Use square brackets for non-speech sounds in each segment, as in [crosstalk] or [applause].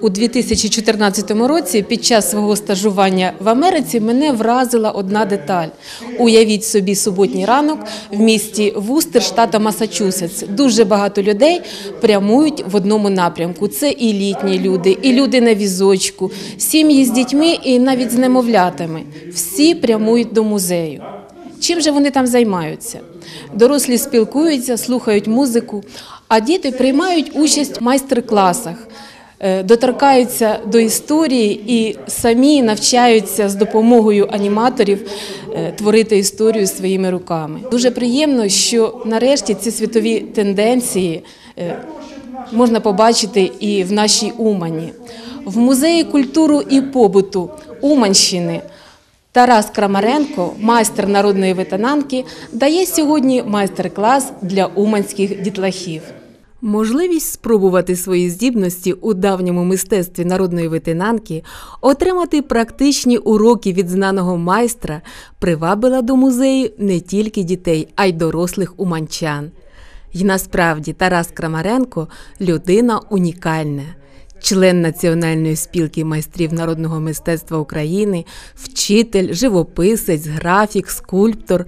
У 2014 році під час свого стажування в Америці мене вразила одна деталь. Уявіть собі суботній ранок в місті Вустер, штата Масачусетс. Дуже багато людей прямують в одному напрямку. Це і літні люди, і люди на візочку, сім'ї з дітьми і навіть з немовлятами. Всі прямують до музею. Чим же вони там займаються? Дорослі спілкуються, слухають музику, а діти приймають участь в майстер-класах, доторкаються до історії і самі навчаються з допомогою аніматорів е, творити історію своїми руками. Дуже приємно, що нарешті ці світові тенденції е, можна побачити і в нашій Умані. В музеї культури і побуту Уманщини Тарас Крамаренко, майстер народної ветенанки, дає сьогодні майстер-клас для уманських дітлахів. Можливість спробувати свої здібності у давньому мистецтві народної ветенанки, отримати практичні уроки від знаного майстра привабила до музею не тільки дітей, а й дорослих уманчан. І насправді Тарас Крамаренко людина унікальна. Член Національної спілки майстрів народного мистецтва України, вчитель, живописець, графік, скульптор.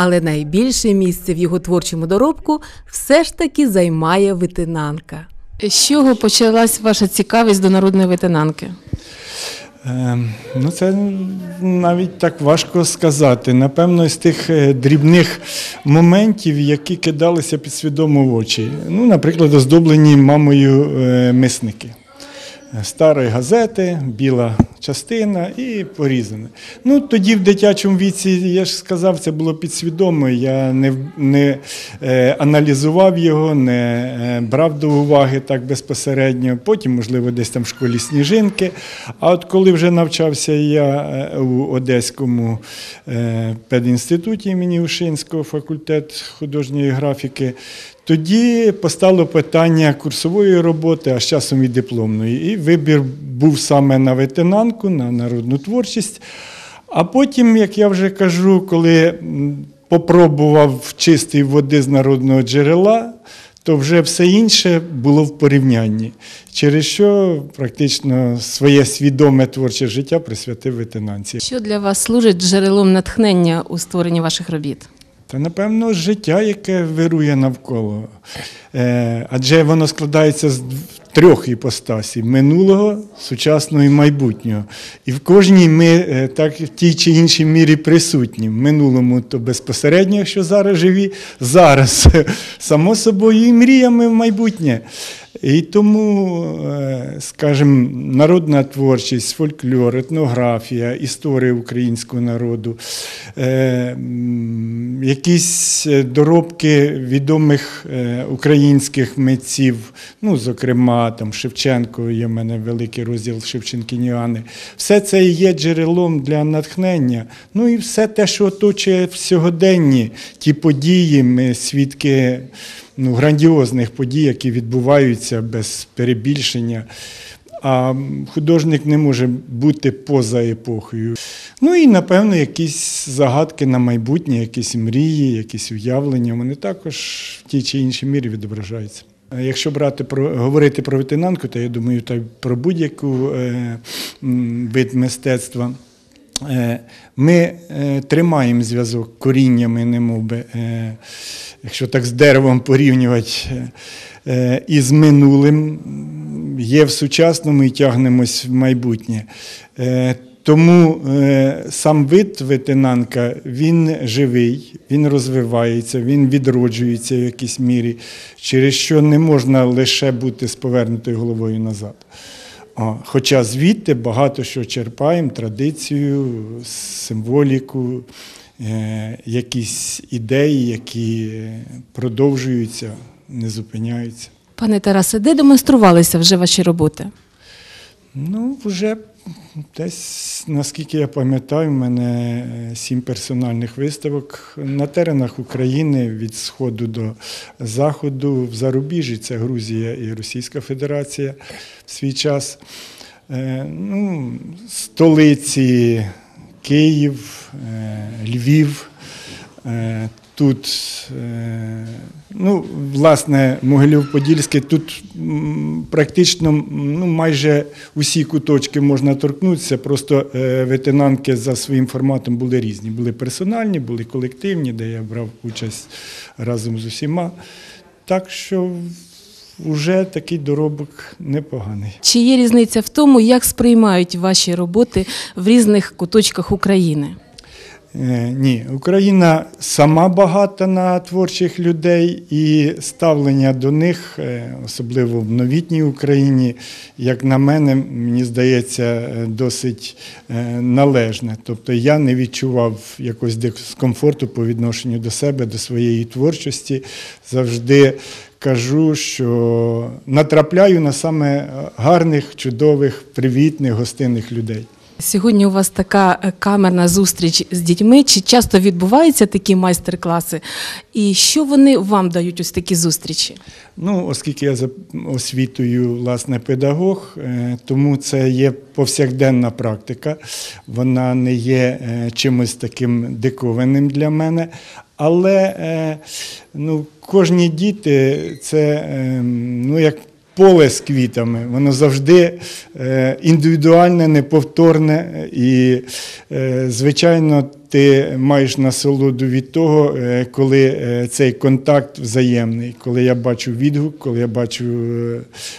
Але найбільше місце в його творчому доробку все ж таки займає ветенанка. З чого почалась ваша цікавість до народної ветенанки? Е, Ну, це навіть так важко сказати. Напевно, з тих е, дрібних моментів, які кидалися підсвідомо в очі. Ну, наприклад, оздоблені мамою е, мисники. Старої газети, біла частина і порізане. Ну, тоді в дитячому віці, я ж сказав, це було підсвідомо. Я не, не е, аналізував його, не е, брав до уваги так безпосередньо. Потім, можливо, десь там в школі сніжинки. А от коли вже навчався я е, у Одеському е, педінституті імені Ушинського факультет художньої графіки, тоді постало питання курсової роботи, а з часом і дипломної. І вибір був саме на ветенанку, на народну творчість. А потім, як я вже кажу, коли попробував чистої води з народного джерела, то вже все інше було в порівнянні, через що практично своє свідоме творче життя присвятив ветенанці. Що для вас служить джерелом натхнення у створенні ваших робіт? Та напевно життя, яке вирує навколо. Е, адже воно складається з трьох іпостасів минулого, сучасного і майбутнього. І в кожній ми е, так в тій чи іншій мірі присутні. В минулому то безпосередньо, якщо зараз живі, зараз [laughs] само собою і мріями в майбутнє. І тому, е, скажімо, народна творчість, фольклор, етнографія, історія українського народу, е, якісь е, доробки відомих українських митців, ну, зокрема, там Шевченко, є в мене великий розділ Шевченкініани. Все це є джерелом для натхнення. Ну і все те, що оточує в сьогоденні, ті події, ми свідки ну, грандіозних подій, які відбуваються без перебільшення. А художник не може бути поза епохою. Ну і, напевно, якісь загадки на майбутнє, якісь мрії, якісь уявлення, вони також в тій чи іншій мірі відображаються. Якщо брати про говорити про ветенанку, то я думаю, та про будь-яку е, вид мистецтва. Е, Ми е, тримаємо зв'язок коріннями, би, е, якщо так з деревом порівнювати, е, із минулим, є в сучасному і тягнемось в майбутнє. Тому сам вид ветенанка, він живий, він розвивається, він відроджується в якійсь мірі, через що не можна лише бути з повернутою головою назад. Хоча звідти багато що черпаємо, традицію, символіку, е, якісь ідеї, які продовжуються, не зупиняються. Пане Тарасе, де демонструвалися вже ваші роботи? Ну, вже десь, наскільки я пам'ятаю, в мене е, сім персональних виставок на теренах України від сходу до заходу в зарубіжжі. Це Грузія і Російська Федерація в свій час. Е, Ну, столиці Київ, е, Львів. Тут, ну, власне, Могилів-Подільський, тут практично ну, майже усі куточки можна торкнутися, просто е, ветенанки за своїм форматом були різні. Були персональні, були колективні, де я брав участь разом з усіма. Так що вже такий доробок непоганий. Чи є різниця в тому, як сприймають ваші роботи в різних куточках України? Е, Ні, Україна сама багата на творчих людей, і ставлення до них, е, особливо в новітній Україні, як на мене, мені здається, е, досить належне. Тобто я не відчував якогось дискомфорту по відношенню до себе, до своєї творчості. Завжди кажу, що натрапляю на саме гарних, чудових, привітних, гостинних людей. Сьогодні у вас така е, камерна зустріч з дітьми. Чи часто відбуваються такі майстер-класи? І що вони вам дають ось такі зустрічі? Ну, оскільки я за освітою власне педагог, е, тому це є повсякденна практика. Вона не є е, чимось таким дикованим для мене. Але ну, кожні діти це е, ну, як поле з квітами, воно завжди е, індивідуальне, неповторне. І, е, звичайно, ти маєш насолоду від того, е, коли цей контакт взаємний, коли я бачу відгук, коли я бачу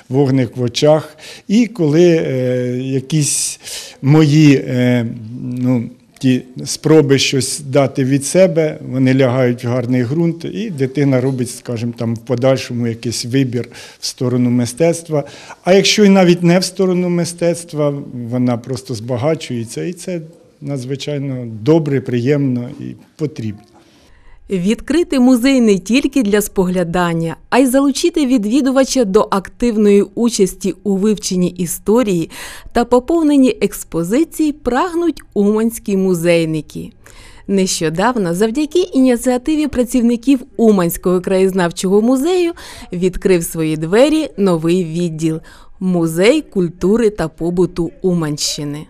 вогник в очах, і коли якісь мої ну, ті спроби щось дати від себе, вони лягають в гарний ґрунт, і дитина робить, скажімо, там в подальшому якийсь вибір в сторону мистецтва. А якщо і навіть не в сторону мистецтва, вона просто збагачується, і це надзвичайно добре, приємно і потрібно. Відкрити музей не тільки для споглядання, а й залучити відвідувача до активної участі у вивченні історії та поповненні експозицій прагнуть уманські музейники. Нещодавно, завдяки ініціативі працівників Уманського краєзнавчого музею, відкрив свої двері новий відділ Музей культури та побуту Уманщини.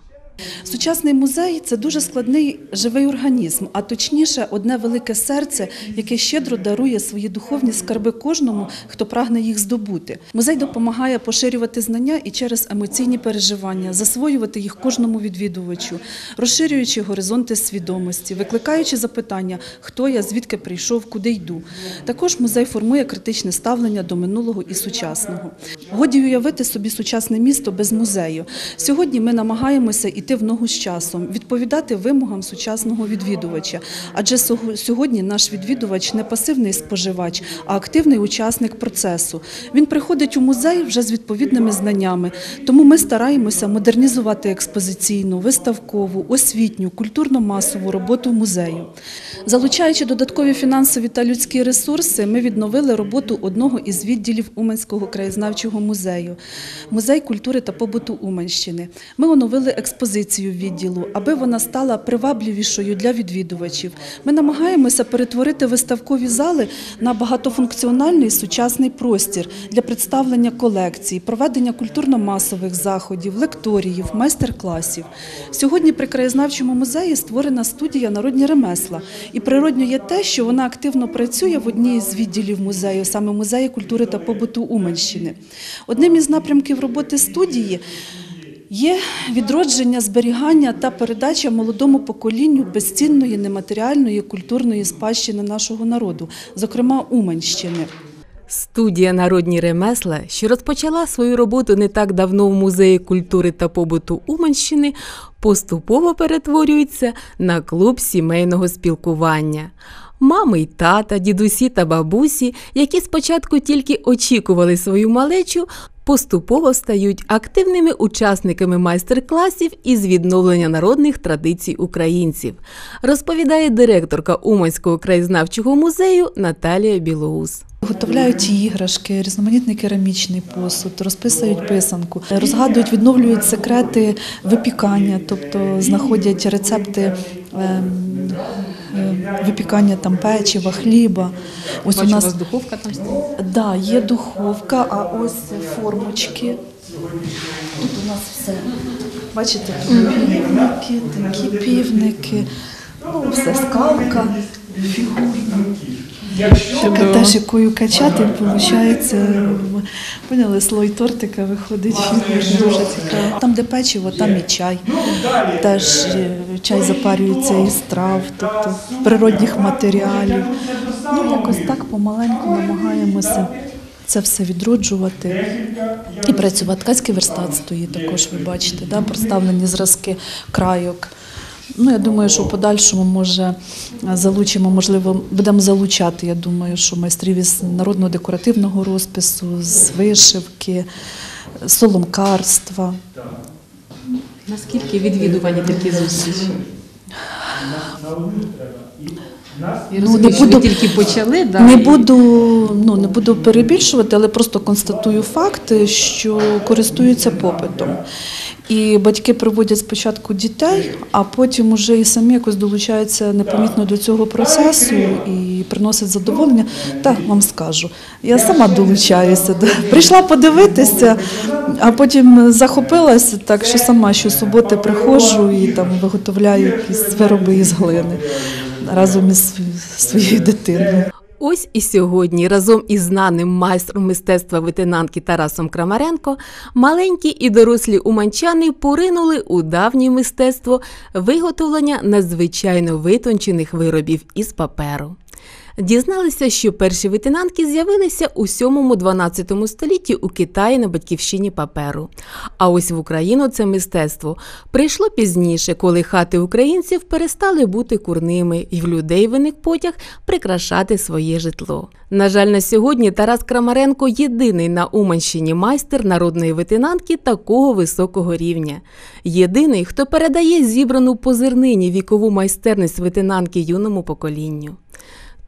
Сучасний музей це дуже складний живий організм, а точніше, одне велике серце, яке щедро дарує свої духовні скарби кожному, хто прагне їх здобути. Музей допомагає поширювати знання і через емоційні переживання, засвоювати їх кожному відвідувачу, розширюючи горизонти свідомості, викликаючи запитання, хто я, звідки прийшов, куди йду. Також музей формує критичне ставлення до минулого і сучасного. Годі уявити собі сучасне місто без музею. Сьогодні ми намагаємося йти в ногу з часом, відповідати вимогам сучасного відвідувача. Адже сьогодні наш відвідувач не пасивний споживач, а активний учасник процесу. Він приходить у музей вже з відповідними знаннями. Тому ми стараємося модернізувати експозиційну, виставкову, освітню, культурно-масову роботу музею. Залучаючи додаткові фінансові та людські ресурси, ми відновили роботу одного із відділів Уманського краєзнавчого музею музей культури та побуту Уманщини. Ми оновили експозицію відділу, аби вона стала привабливішою для відвідувачів. Ми намагаємося перетворити виставкові зали на багатофункціональний сучасний простір для представлення колекцій, проведення культурно-масових заходів, лекторіїв, майстер-класів. Сьогодні при краєзнавчому музеї створена студія Народні ремесла. І природньо є те, що вона активно працює в одній з відділів музею, саме музеї культури та побуту Уманщини. Одним із напрямків роботи студії Є відродження, зберігання та передача молодому поколінню безцінної нематеріальної культурної спадщини нашого народу, зокрема Уманщини. Студія Народні ремесла, що розпочала свою роботу не так давно в музеї культури та побуту Уманщини, поступово перетворюється на клуб сімейного спілкування. Мами й тата, дідусі та бабусі, які спочатку тільки очікували свою малечу, поступово стають активними учасниками майстер-класів із відновлення народних традицій українців, розповідає директорка Уманського краєзнавчого музею Наталія Білоус. Виготовляють іграшки, різноманітний керамічний посуд, розписують писанку, розгадують, відновлюють секрети випікання, тобто знаходять рецепти ем, випікання там печива, хліба. Ось у нас духовка там Да, є духовка, а ось формочки. Тут у нас все. Бачите, тут півники, такі півники, ну, все скалка. Така теж якою качати, виходить, поняли, слой тортика виходить дуже цікаво. Там, де печиво, там і чай. Теж е, чай запарюється із трав, тобто природних матеріалів. Ну, якось так помаленьку намагаємося це все відроджувати і працювати. Ткацький верстат стоїть також, ви бачите, да, представлені зразки крайок. Ну, я думаю, що в подальшому може залучимо, можливо, будемо залучати. Я думаю, що майстрів із народного декоративного розпису, з вишивки, соломкарства. Наскільки відвідувані такі зустрічі? Ну, не буду- тільки почали, да, Не буду, ну не буду перебільшувати, але просто констатую факти, що користуються попитом. І батьки приводять спочатку дітей, а потім уже і самі якось долучаються непомітно до цього процесу і приносять задоволення. Так вам скажу. Я сама долучаюся. Прийшла подивитися, а потім захопилася так, що сама щосуботи приходжу і там виготовляю якісь вироби із глини разом із своєю дитиною. Ось і сьогодні разом із знаним майстром мистецтва ветенанки Тарасом Крамаренко маленькі і дорослі уманчани поринули у давнє мистецтво виготовлення надзвичайно витончених виробів із паперу. Дізналися, що перші витинанки з'явилися у 7-12 столітті у Китаї на батьківщині паперу. А ось в Україну це мистецтво прийшло пізніше, коли хати українців перестали бути курними, і в людей виник потяг прикрашати своє житло. На жаль, на сьогодні Тарас Крамаренко єдиний на Уманщині майстер народної витинанки такого високого рівня. Єдиний, хто передає зібрану по зернині вікову майстерність витинанки юному поколінню.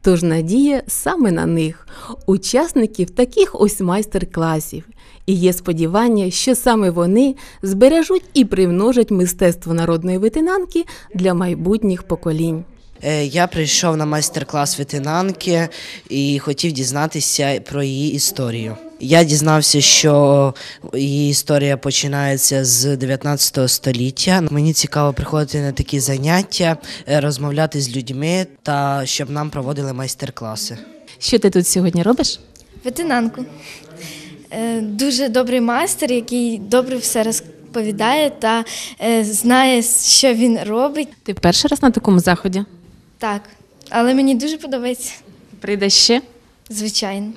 Тож надія саме на них, учасників таких ось майстер-класів. І є сподівання, що саме вони збережуть і примножать мистецтво народної витинанки для майбутніх поколінь. Е, Я прийшов на майстер-клас витинанки і хотів дізнатися про її історію. Я дізнався, що її історія починається з 19 століття. Мені цікаво приходити на такі заняття, е, розмовляти з людьми та щоб нам проводили майстер-класи. Що ти тут сьогодні робиш? Ветенанку. Е, Дуже добрий майстер, який добре все розповідає та е, знає, що він робить. Ти перший раз на такому заході? Так, але мені дуже подобається, Прийдеш ще? звичайно.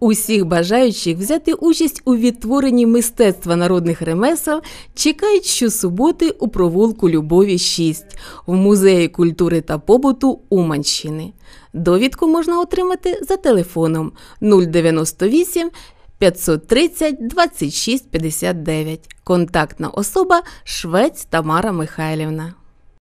Усіх бажаючих взяти участь у відтворенні мистецтва народних ремесел чекають щосуботи у провулку Любові 6 в музеї культури та побуту Уманщини. Довідку можна отримати за телефоном 098 530 26 59. Контактна особа Швець Тамара Михайлівна.